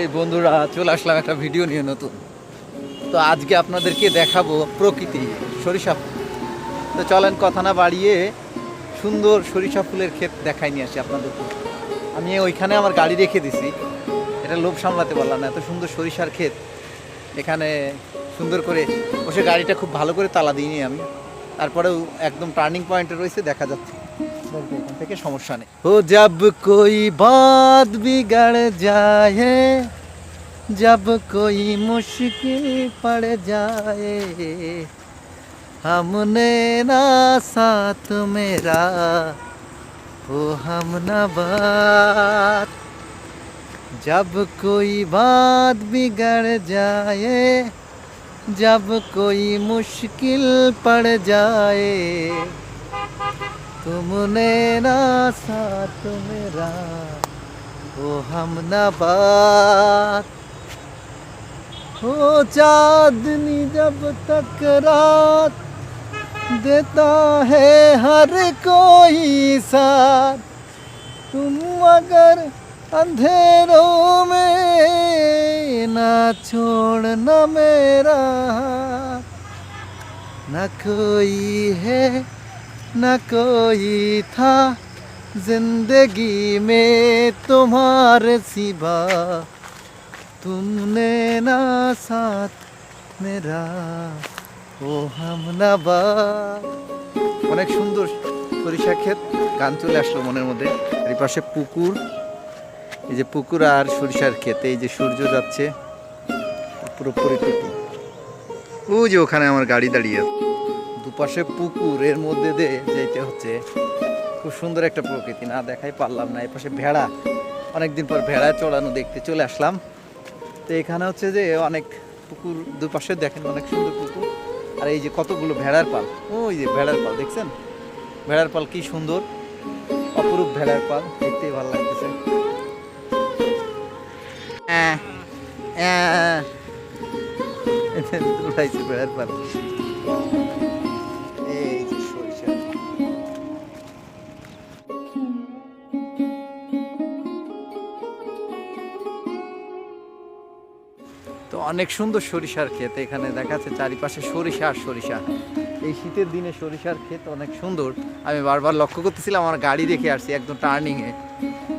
এই বন্ধুরা, চলে আসলাম একটা ভিডিও নিয়ে নতুন। তো আজকে আপনাদেরকে দেখাবো প্রকৃতি, সরিষা। তো চলেন কথা না বাড়িয়ে সুন্দর সরিষা ফুলের ক্ষেত দেখাই নিয়ে আসি আপনাদেরকে। আমি ওইখানে আমার গাড়ি রেখে দিছি। এটা লোভ সামলাতে পারলাম না, এত সুন্দর সরিষার ক্ষেত। এখানে সুন্দর করে বসে গাড়িটা খুব ভালো করে তালা দিইনি আমি। তারপরেও একদম টার্নিং পয়েন্টে রয়েছে, দেখা যাচ্ছে। বলতে এখান থেকে সমস্যা নেই ও জব কোই বাত বিগড় যায় जब कोई मुश्किल पड़ जाए हमने ना साथ मेरा वो हम न बात जब कोई बात बिगड़ जाए जब कोई मुश्किल पड़ जाए तुमने ना साथ मेरा, वो हम न बात हो चांदनी जब तक रात देता है हर कोई साथ तुम अगर अंधेरों में ना छोड़ना मेरा। न कोई है न कोई था जिंदगी में तुम्हारे सिवा तुमने ना साथ मेरा ও হামনাবা অনেক সুন্দর সরিষা ক্ষেত গান চলে আসলো মনের মধ্যে এই পাশে পুকুর এই যে পুকুর আর সরিষার ক্ষেত এই যে সূর্য যাচ্ছে পুরো পরিস্থিতি ও যে ওখানে আমার গাড়ি দাঁড়িয়ে আছে। দুপাশে পুকুরের মধ্যে দিয়ে যেতে হচ্ছে। খুব সুন্দর একটা প্রকৃতি, না দেখাই পারলাম না। এই পাশে ভেড়া, অনেকদিন পর ভেড়া চড়ানো দেখতে চলে আসলাম। তো এখানে হচ্ছে যে অনেক পুকুর দুপাশে দেখেন, অনেক সুন্দর পুকুর। আর এই যে কতগুলো ভেড়ার পাল, ওই যে ভেড়ার পাল দেখছেন? ভেড়ার পাল কি সুন্দর, অপরূপ ভেড়ার পাল, দেখতেই ভালো লাগতেছে। ভেড়ার পাল। তো অনেক সুন্দর সরিষার ক্ষেত। এখানে দেখা যাচ্ছে চারিপাশে সরিষা আর সরিষা। এই শীতের দিনে সরিষার ক্ষেত অনেক সুন্দর। আমি বারবার লক্ষ্য করতেছিলাম, আমার গাড়ি রেখে আসছি একদম টার্নিংয়ে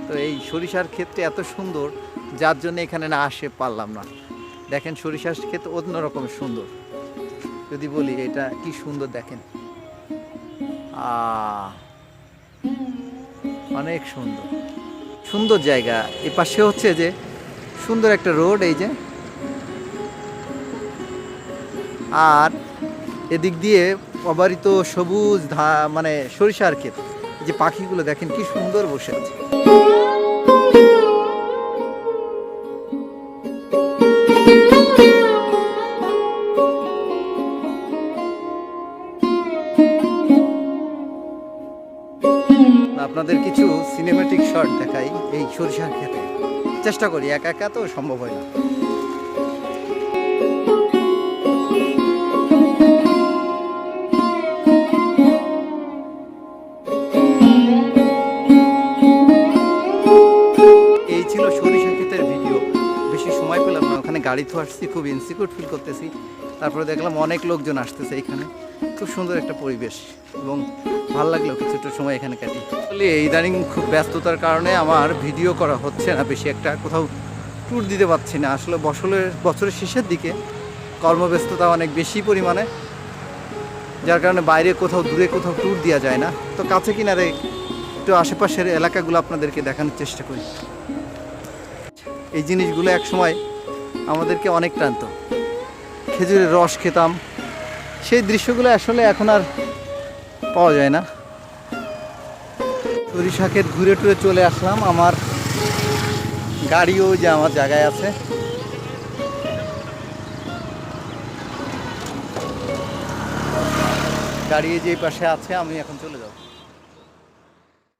তো এই সরিষার ক্ষেতটা এত সুন্দর, যার জন্য এখানে না আসে পারলাম না। দেখেন সরিষার ক্ষেত অন্যরকম সুন্দর। যদি বলি এটা কি সুন্দর দেখেন। অনেক সুন্দর। সুন্দর জায়গা। এ পাশে হচ্ছে যে সুন্দর একটা রোড, এই যে আর এদিক দিয়ে অবারিত সবুজ ধা মানে সরিষার ক্ষেত। যে পাখিগুলো দেখেন কি সুন্দর বসে আছে। আপনাদের কিছু সিনেমেটিক শট দেখাই এই সরিষার ক্ষেতে। চেষ্টা করি, একা একা তো সম্ভব হয় না। পেলাম গাড়ি তো আসছি, খুব ইনসিকিউর ফিল করতেছি। তারপরে দেখলাম অনেক লোকজন আসতেছে এখানে। খুব সুন্দর একটা পরিবেশ এবং ভালো লাগল কিছুটা সময় এখানে কাটি আসলে ইদানিং খুব ব্যস্ততার কারণে আমার ভিডিও করা হচ্ছে না বেশি, একটা কোথাও ট্যুর দিতে পারছি না। আসলে বছরের বছরের শেষের দিকে কর্মব্যস্ততা অনেক বেশি পরিমাণে, যার কারণে বাইরে কোথাও, দূরে কোথাও ট্যুর দেওয়া যায় না। তো কাছে কিনারে একটু আশেপাশের এলাকাগুলো আপনাদেরকে দেখানোর চেষ্টা করি। এই জিনিসগুলো এক সময় আমাদেরকে অনেক টানত খেজুরের রস খেতাম। সেই দৃশ্যগুলো আসলে এখন আর পাওয়া যায় না। সরিষা ক্ষেত ঘুরে টুরে চলে আসলাম। আমার গাড়িও যে আমার জায়গায় আছে। গাড়ি যে পাশে আছে, আমি এখন চলে যাব।